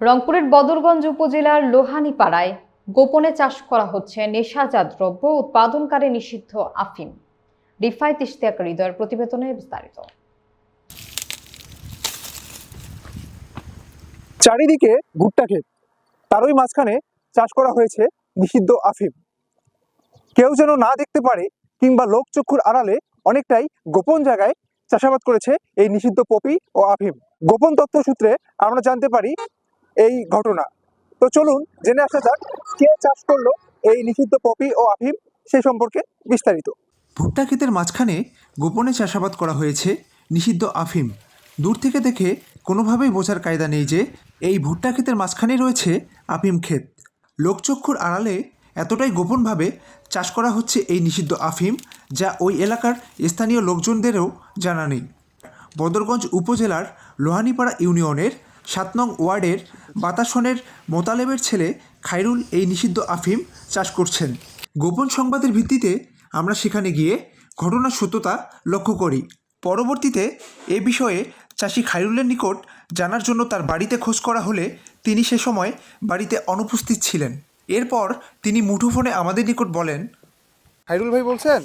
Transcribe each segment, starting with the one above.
রংপুরের বদরগঞ্জ উপজেলার লোহানীপাড়ায় গোপনে চাষ করা হচ্ছে নেশাজাত দ্রব্য উৎপাদনকারী নিষিদ্ধ আফিম। রিফাইত ইশতিয়াক হৃদয়ের প্রতিবেদনে বিস্তারিত। চারিদিকে ভুট্টা ক্ষেত। তারই মাঝখানে চাষ করা হয়েছে নিষিদ্ধ আফিম। কেউ যেন না দেখতে পারে কিংবা লোকচক্ষুর আড়ালে অনেকটাই গোপন জায়গায় চাষাবাদ করেছে এই নিষিদ্ধ পপি ও আফিম। গোপন তথ্য সূত্রে আমরা জানতে পারি এই ঘটনা। তো চলুন জেনে আসা যাক কে চাষ করল এই নিষিদ্ধ পপি ও আফিম সে সম্পর্কে বিস্তারিত। ভুট্টা ক্ষেতের মাঝখানে গোপনে চাষাবাদ করা হয়েছে নিষিদ্ধ আফিম। দূর থেকে দেখে কোনোভাবেই বোঝার কায়দা নেই যে এই ভুট্টা ক্ষেতের মাঝখানে রয়েছে আফিম ক্ষেত। লোকচক্ষুর আড়ালে এতটাই গোপনভাবে চাষ করা হচ্ছে এই নিষিদ্ধ আফিম যা ওই এলাকার স্থানীয় লোকজনদেরও জানা নেই। বদরগঞ্জ উপজেলার লোহানিপাড়া ইউনিয়নের সাত নং ওয়ার্ডের বাতাসনের মোতালেবের ছেলে খাইরুল এই নিষিদ্ধ আফিম চাষ করছেন। গোপন সংবাদের ভিত্তিতে আমরা সেখানে গিয়ে ঘটনার সত্যতা লক্ষ্য করি। পরবর্তীতে এ বিষয়ে চাষি খাইরুলের নিকট জানার জন্য তার বাড়িতে খোঁজ করা হলে তিনি সে সময় বাড়িতে অনুপস্থিত ছিলেন। এরপর তিনি মুঠোফোনে আমাদের নিকট বলেন খাইরুল ভাই বলছেন?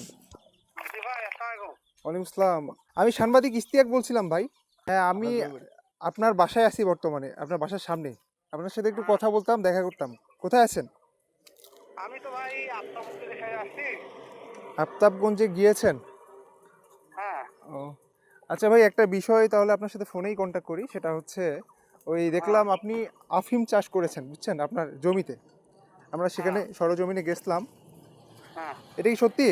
ওয়ালাইকুম আসসালাম আমি সাংবাদিক ইস্তিয়াক বলছিলাম ভাই। হ্যাঁ আমি আপনার বাসায় আছি বর্তমানে আপনার বাসার সামনে। আপনার সাথে একটু কথা বলতাম দেখা করতাম। কোথায় আছেন? আমি তো ভাই আফতাবগঞ্জে গিয়েছেন? হ্যাঁ। ও। আচ্ছা ভাই একটা বিষয় তাহলে আপনার সাথে ফোনেই কন্ট্যাক্ট করি সেটা হচ্ছে ওই দেখলাম আপনি আফিম চাষ করেছেন বুঝছেন? আপনার জমিতে। আমরা সেখানে সরজমিনে গেছিলাম। হ্যাঁ। এটা কি সত্যি?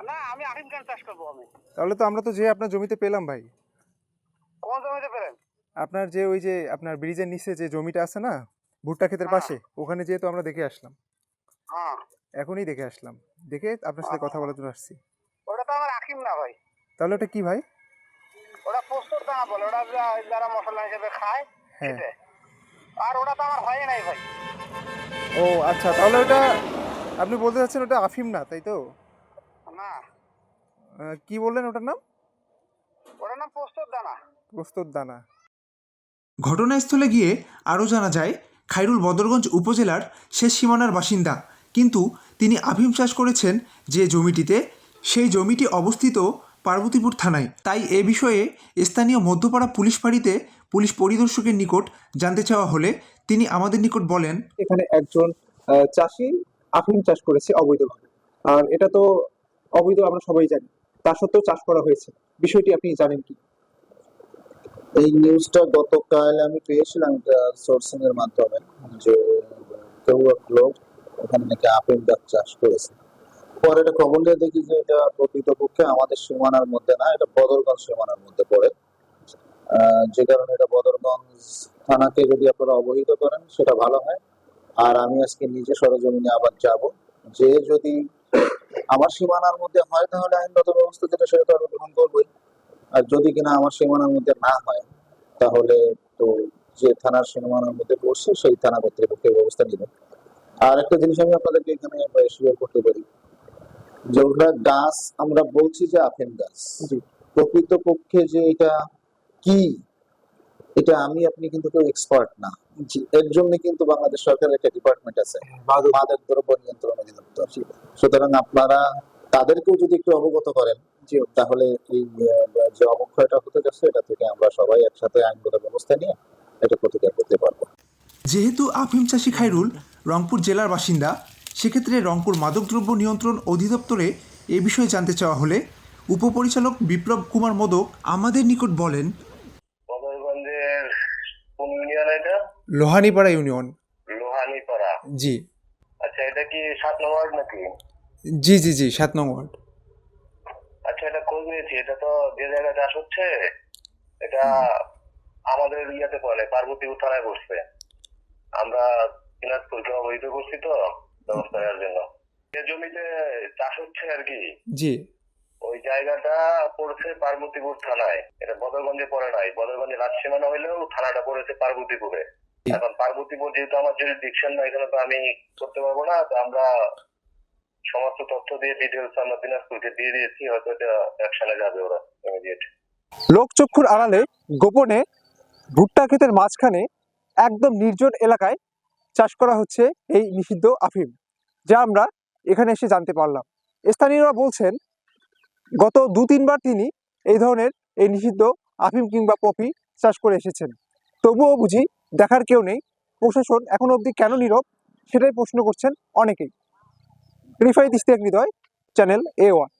না আমি আফিম কেন চাষ করব আমি। তাহলে তো আমরা তো যে আপনার জমিতে পেলাম ভাই। কোন জমিতে পেলেন আপনার যে ওই যে আপনার ব্রিজের নিচে যে জমিটা আছে না ভুট্টা ক্ষেতের হ্যাঁ। পাশে ওখানে যেহেতু আমরা দেখে আসলাম। হ্যাঁ। এখনই দেখে আসলাম। দেখে আপনার সাথে কথা বলার জন্য আসছি। ওটা তো আমার আকিম না ভাই। তাহলে ওটা কি ভাই? ওটা পোস্তর দানা বলে ওটা যারা মশলা হিসেবে খায় হ্যাঁ। আর ওটা তো আমার হয় নাই ভাই। ও আচ্ছা তাহলে ওটা আপনি বলতে চাচ্ছেন ওটা আফিম না তাই তো? না। কি বললেন ওটার নাম? ওটার নাম পোস্তর দানা। প্রস্তুত দানা। ঘটনাস্থলে গিয়ে আরও জানা যায় খাইরুল বদরগঞ্জ উপজেলার শেষ সীমানার বাসিন্দা। কিন্তু তিনি আফিম চাষ করেছেন যে জমিটিতে সেই জমিটি অবস্থিত পার্বতীপুর থানায়। তাই এ বিষয়ে স্থানীয় মধ্যপাড়া পুলিশ ফাঁড়িতে পুলিশ পরিদর্শকের নিকট জানতে চাওয়া হলে তিনি আমাদের নিকট বলেন এখানে একজন আহ, চাষি আফিম চাষ করেছে অবৈধভাবে। আর এটা তো অবৈধ আমরা সবাই জানি। তা সত্ত্বেও চাষ করা হয়েছে। বিষয়টি আপনি জানেন কি? এই নিউজটা গতকাল আমি পেয়েছিলাম সোর্সিং এর মাধ্যমে যে কেউ এক লোক ওখানে নাকি আপেল গাছ চাষ করেছে। পরে এটা খবর নিয়ে দেখি যে এটা প্রকৃতপক্ষে আমাদের সীমানার মধ্যে না, এটা বদরগঞ্জ সীমানার মধ্যে পড়ে। যে কারণে এটা বদরগঞ্জ থানাকে যদি আপনারা অবহিত করেন, সেটা ভালো হয়। আর আমি আজকে নিজে সরজমিনে আবার যাব। যে যদি আমার সীমানার মধ্যে হয় তাহলে আইনগত ব্যবস্থা যেটা সেটা তো আমি গ্রহণ করবোই। আর যদি কিনা আমার সীমানার মধ্যে না হয় তাহলে তো যে থানার সীমানার মধ্যে পড়ছে সেই থানা কর্তৃপক্ষের ব্যবস্থা নেবে। আর একটা জিনিস আমি আপনাদেরকে এখানে শিওর করতে পারি। যে ওটা গাছ আমরা বলছি যে আফেন গাছ। প্রকৃতপক্ষে যে এটা কি এটা আমি আপনি কিন্তু কেউ এক্সপার্ট না। জি, এর জন্য কিন্তু বাংলাদেশ সরকারের একটা ডিপার্টমেন্ট আছে। মাদক দ্রব্য নিয়ন্ত্রণ অধিদপ্তর। সুতরাং আপনারা তাদেরকেও যদি একটু অবগত করেন জি তাহলে এই যে অবক্ষয়টা হতে যাচ্ছে এটা থেকে আমরা সবাই একসাথে আইনগত ব্যবস্থা নিয়ে এটা প্রতিকার করতে পারব। যেহেতু আফিম চাষি খাইরুল রংপুর জেলার বাসিন্দা সেক্ষেত্রে রংপুর মাদকদ্রব্য নিয়ন্ত্রণ অধিদপ্তরে এ বিষয়ে জানতে চাওয়া হলে উপপরিচালক বিপ্লব কুমার মোদক আমাদের নিকট বলেন বদরগঞ্জের কোন ইউনিয়ন এটা লোহানীপাড়া ইউনিয়ন। লোহানীপাড়া? জি। আচ্ছা এটা কি সাত নম্বর নাকি? জি জি জি সাত নং ওয়ার্ড। আচ্ছা এটা নিয়েছি এটা তো যে জায়গায় চাষ হচ্ছে এটা আমাদের ইয়াতে পড়ে পার্বতীপুর থানায় বসছে আমরা দিনাজপুরকে অবহিত করছি তো ব্যবস্থা নেওয়ার জন্য। যে জমিতে চাষ হচ্ছে আর কি? জি। ওই জায়গাটা পড়ছে পার্বতীপুর থানায়। এটা বদরগঞ্জে পড়ে নাই বদরগঞ্জে রাজসীমানা হইলেও থানাটা পড়েছে পার্বতীপুরে। এখন পার্বতীপুর যেহেতু আমার যদি ডিকশন না এখানে তো আমি করতে পারব না। তো আমরা সমস্ত তথ্য দিয়ে ডিটেলস আমরা দিনাজপুরকে দিয়ে দিয়েছি হয়তো এটা অ্যাকশনে যাবে ওরা ইমিডিয়েট লোকচক্ষুর আড়ালে গোপনে ভুট্টা ক্ষেতের মাঝখানে একদম নির্জন এলাকায় চাষ করা হচ্ছে এই নিষিদ্ধ আফিম যা আমরা এখানে এসে জানতে পারলাম। স্থানীয়রা বলছেন গত দু তিনবার তিনি এই ধরনের এই নিষিদ্ধ আফিম কিংবা পপি চাষ করে এসেছেন। তবুও বুঝি দেখার কেউ নেই। প্রশাসন এখন অবধি কেন নীরব? সেটাই প্রশ্ন করছেন অনেকেই। রিফাইদ এক হৃদয়, channel A one.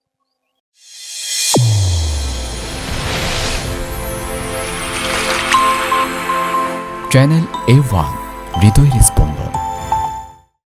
Channel A one Hridoy response